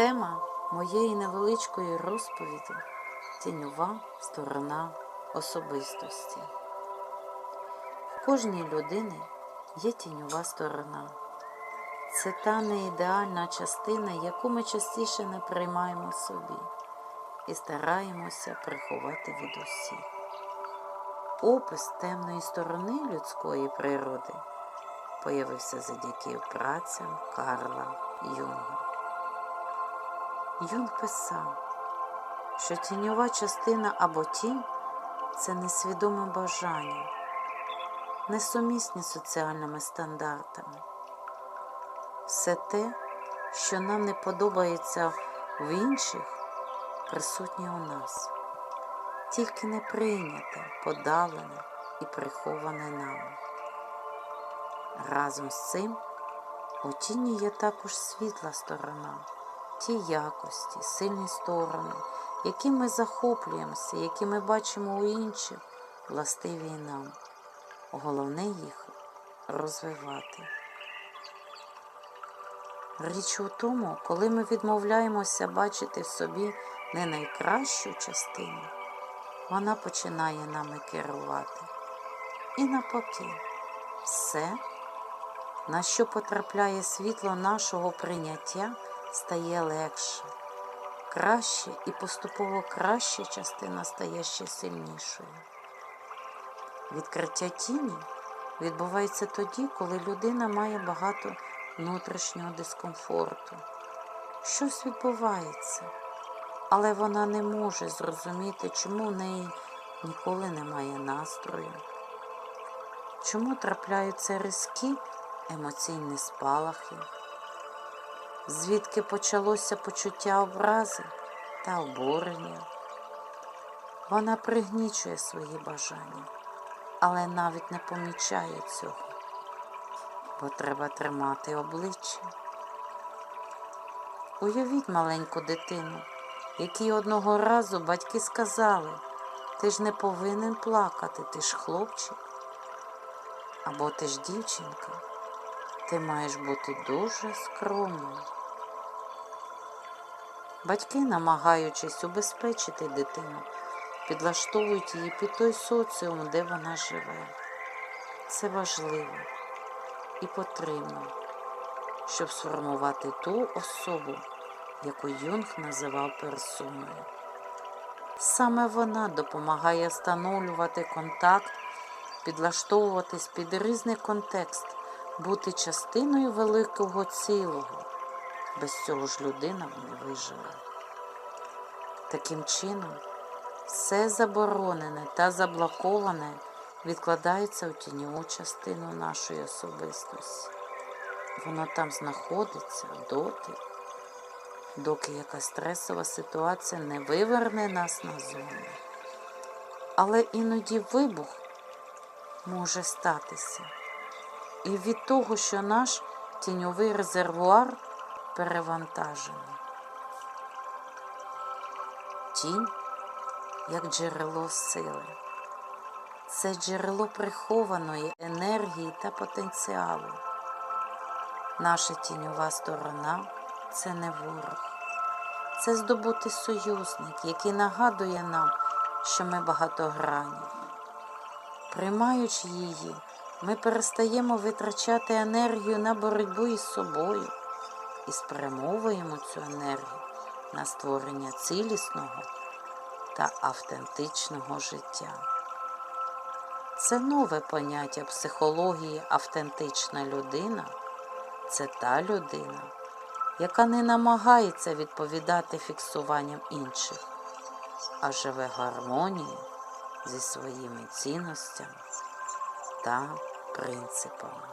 Тема моєї невеличкої розповіді тіньова сторона особистості. В кожній людини є тіньова сторона. Це та неідеальна частина, яку ми частіше не приймаємо собі і стараємося приховати від усіх. Опис темної сторони людської природи появився завдяки працям Карла Юнга. Юнг писав, що тіньова частина або тінь це несвідоме бажання, несумісні соціальними стандартами. Все те, що нам не подобається в інших, присутнє у нас, тільки не прийняте, подалене і приховане нами. Разом з цим у тіні є також світла сторона, ті якості, сильні сторони, які ми захоплюємося, які ми бачимо у інших, властиві нам. Головне їх розвивати. Річ у тому, коли ми відмовляємося бачити в собі не найкращу частину, вона починає нами керувати. І навпаки, все, на що потрапляє світло нашого прийняття, стає легше, краще і поступово краща частина стає ще сильнішою. Відкриття тіні відбувається тоді, коли людина має багато внутрішнього дискомфорту. Щось відбувається, але вона не може зрозуміти, чому в неї ніколи немає настрою, чому трапляються різкі емоційні спалахи, звідки почалося почуття образи та обурення. Вона пригнічує свої бажання, але навіть не помічає цього бо треба тримати обличчя. Уявіть маленьку дитину, якій одного разу батьки сказали, ти ж не повинен плакати, ти ж хлопчик, або ти ж дівчинка, ти маєш бути дуже скромним. Батьки, намагаючись убезпечити дитину, підлаштовують її під той соціум, де вона живе. Це важливо і потрібно, щоб сформувати ту особу, яку Юнг називав персоною. Саме вона допомагає встановлювати контакт, підлаштовуватись під різний контекст, бути частиною великого цілого. Без цього ж людина не виживе. Таким чином, все заборонене та заблоковане відкладається у тіньову частину нашої особистості. Воно там знаходиться доти, доки якась стресова ситуація не виверне нас назовні. Але іноді вибух може статися. І від того, що наш тіньовий резервуар перевантажений. Тінь як джерело сили це джерело прихованої енергії та потенціалу. Наша тіньова сторона це не ворог, це здобутий союзник, який нагадує нам, що ми багатогранні. Приймаючи її, ми перестаємо витрачати енергію на боротьбу із собою і спрямовуємо цю енергію на створення цілісного та автентичного життя. Це нове поняття психології автентична людина це та людина, яка не намагається відповідати фіксуванням інших, а живе гармонії зі своїми цінностями та принципами.